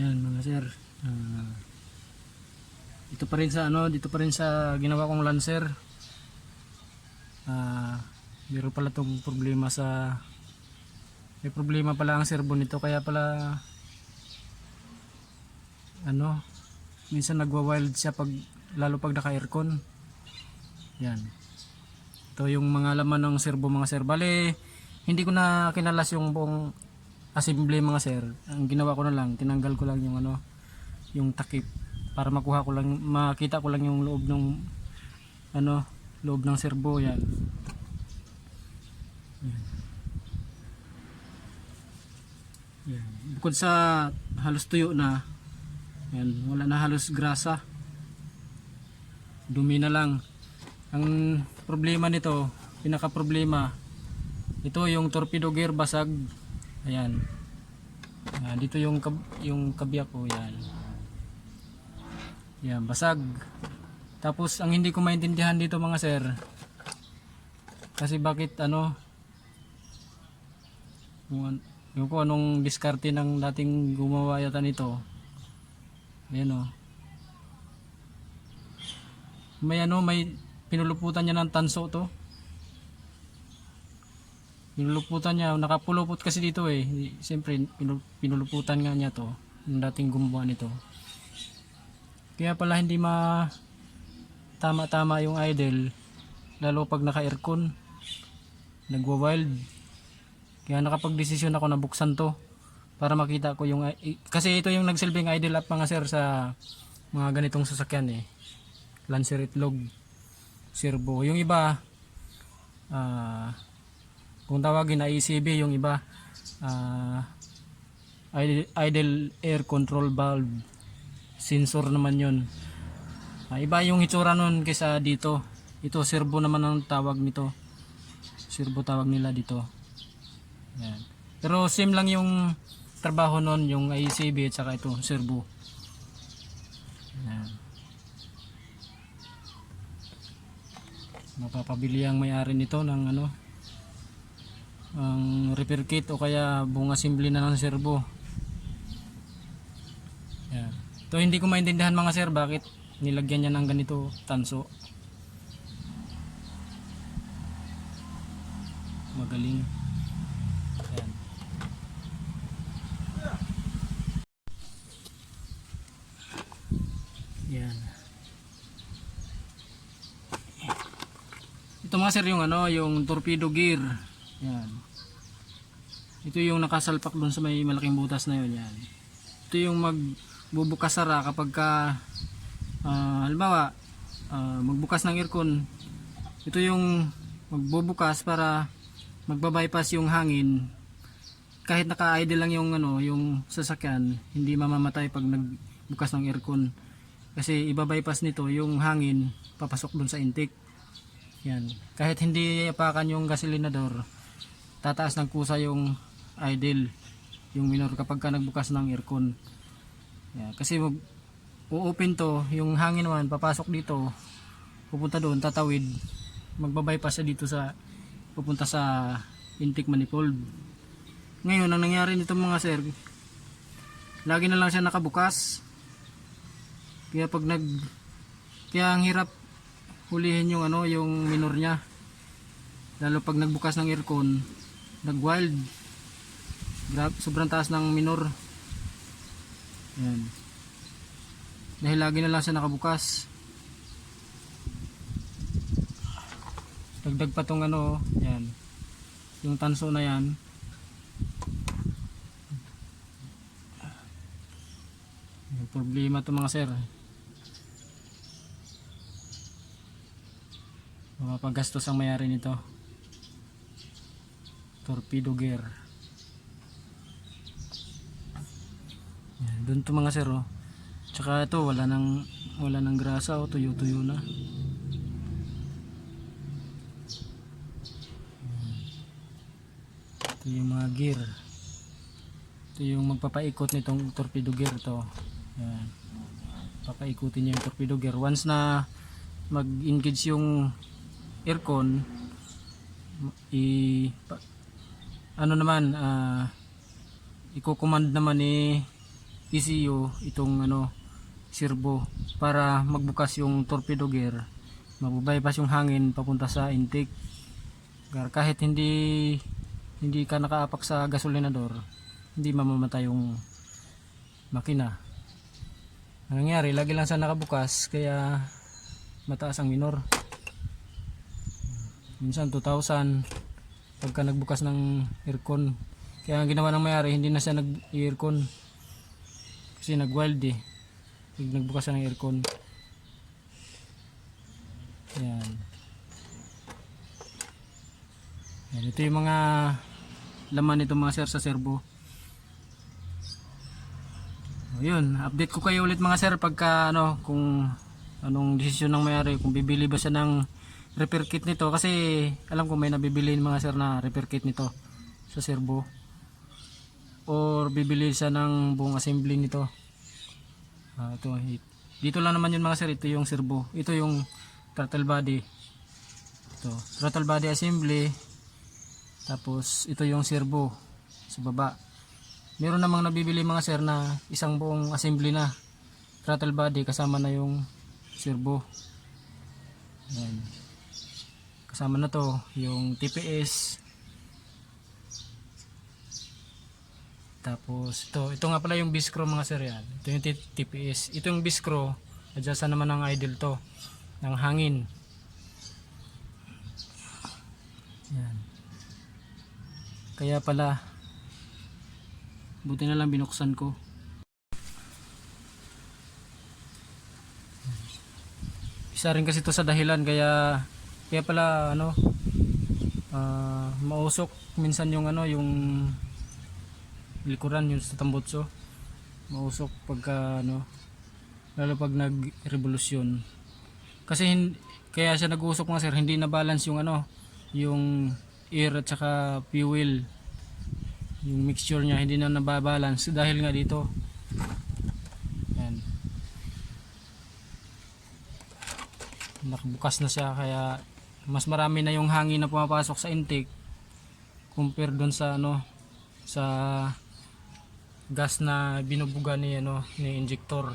Yan mga sir. Ah, ito pa rin sa ano, dito pa rin sa ginawa kong lancer. Ah, meron pala tong problema sa may problema pala ang servo nito kaya pala ano minsan nagwa-wild siya pag lalo pag naka-aircon. Yan. Ito yung mga laman ng servo mga sir. Bale, hindi ko na kinalas yung buong assembly mga sir. Ang ginawa ko na lang, tinanggal ko lang yung ano, yung takip para makuha ko lang, makita ko lang yung loob ng ano, loob ng servo yan. Yan. Yan. Bukod sa halos tuyo na, yan, wala na halos grasa. Dumi na lang. Ang problema nito, pinaka problema, ito yung torpedo gear basag. Ayan. Ah, dito yung kab yung kabya ko, yan. Yan, basag. Tapos ang hindi ko maintindihan dito mga sir, kasi bakit ano, yung, ko anong diskarte ng dating gumawa yata nito. Ayan o. May ano, may pinuluputan niya ng tanso to. Pinuluputan niya, nakapulupot kasi dito eh. Siyempre, pinul- pinuluputan nga niya to. Yung dating gumawa nito. Kaya pala hindi ma tama-tama yung idle. Lalo pag naka-aircon. Nagwa-wild. Kaya nakapag-desisyon ako na buksan to. Para makita ko yung... Kasi ito yung nagsilbing idle up mga sir sa mga ganitong sasakyan eh. Lancer itlog. Servo. Yung iba, ah kung tawagin na ECB, yung iba, ah idle, air control valve. Sensor naman yun. Ah, iba yung hitsura nun kaysa dito. Ito, servo naman ang tawag nito. Servo tawag nila dito. Yan. Pero same lang yung trabaho nun, yung ICB at saka ito, servo. Yan. Mapapabili ang may-ari nito ng ano, ang repair kit o kaya buong assembly na ng servo. Yan. Ito hindi ko maintindihan mga sir bakit nilagyan niya ng ganito tanso. Magaling. Yan. Yan. Ito mga sir yung ano, yung torpedo gear. Yan. Ito yung nakasalpak doon sa may malaking butas na yun. Yan. Ito yung magbubukas sara kapag ka ah, halimbawa ah, magbukas ng aircon. Ito yung magbubukas para magbabypass yung hangin. Kahit naka-idle lang yung ano, yung sasakyan, hindi mamamatay pag nagbukas ng aircon. Kasi ibabypass nito yung hangin papasok doon sa intake. Yan. Kahit hindi apakan yung gasolinador, tataas ng kusa yung idle, yung minor kapag ka nagbukas ng aircon. Yan. Kasi mag open to, yung hangin naman papasok dito, pupunta doon, tatawid, magbabypass siya dito sa pupunta sa intake manifold. Ngayon, ang nangyari nito mga sir, lagi na lang siya nakabukas. Kaya pag nag kaya ang hirap hulihin yung ano, yung minor niya. Lalo pag nagbukas ng aircon, nag-wild. Grab, sobrang taas ng minor. Yan. Dahil lagi na lang siya nakabukas. Dagdag pa tong ano, yan. Yung tanso na yan. Yung problema to mga sir. Mga paggastos ang mayari nito. Torpedo gear. Yan, doon to mga sir oh. Tsaka ito wala nang wala nang grasa oh, tuyo-tuyo na. Ito yung mga gear. Ito yung magpapaikot nitong torpedo gear to. Yan. Papaikutin niya yung torpedo gear. Once na mag-engage yung aircon, i ano naman, ah iko-command naman ni ECU itong ano servo para magbukas yung torpedo gear mabubypass yung hangin papunta sa intake. Kahit hindi hindi ka nakaapak sa gasolinador hindi mamamatay yung makina. Ang nangyari lagi lang sa nakabukas kaya mataas ang minor. Minsan 2,000 pagka nagbukas ng aircon. Kaya ang ginawa ng mayari hindi na siya nag-aircon. Kasi nag-wild eh. Pag nagbukas ng aircon. Yan yan ito yung mga laman nito mga sir sa servo o, yun. Update ko kayo ulit mga sir pagka ano kung anong desisyon ng mayari kung bibili ba siya ng repair kit nito. Kasi alam ko may nabibili mga sir na repair kit nito sa servo or bibili siya ng buong assembly nito. Ah, ito dito lang naman yun mga sir. Ito yung servo ito yung throttle body. Ito throttle body assembly. Tapos ito yung servo sa baba. Meron namang nabibili mga sir na isang buong assembly na throttle body. Kasama na yung servo Ayan. Kasama na to yung TPS tapos ito ito nga pala yung biskro mga sir yan. Ito yung TPS ito yung biskro adjustan naman ng idle to ng hangin. Yan. Kaya pala buti na lang binuksan ko. Isa rin kasi to sa dahilan kaya kaya pala ano ah, mausok minsan yung ano yung likuran yung sa tambutso mausok pagka ano lalo pag nag-revolusyon. Kasi hin- kaya siya nag-usok mga sir hindi na balance yung ano yung air at saka fuel. Yung mixture niya hindi na nababalance dahil nga dito. Yan nakabukas na siya kaya mas marami na yung hangin na pumapasok sa intake compare doon sa ano sa gas na binubuga ni ano ni injector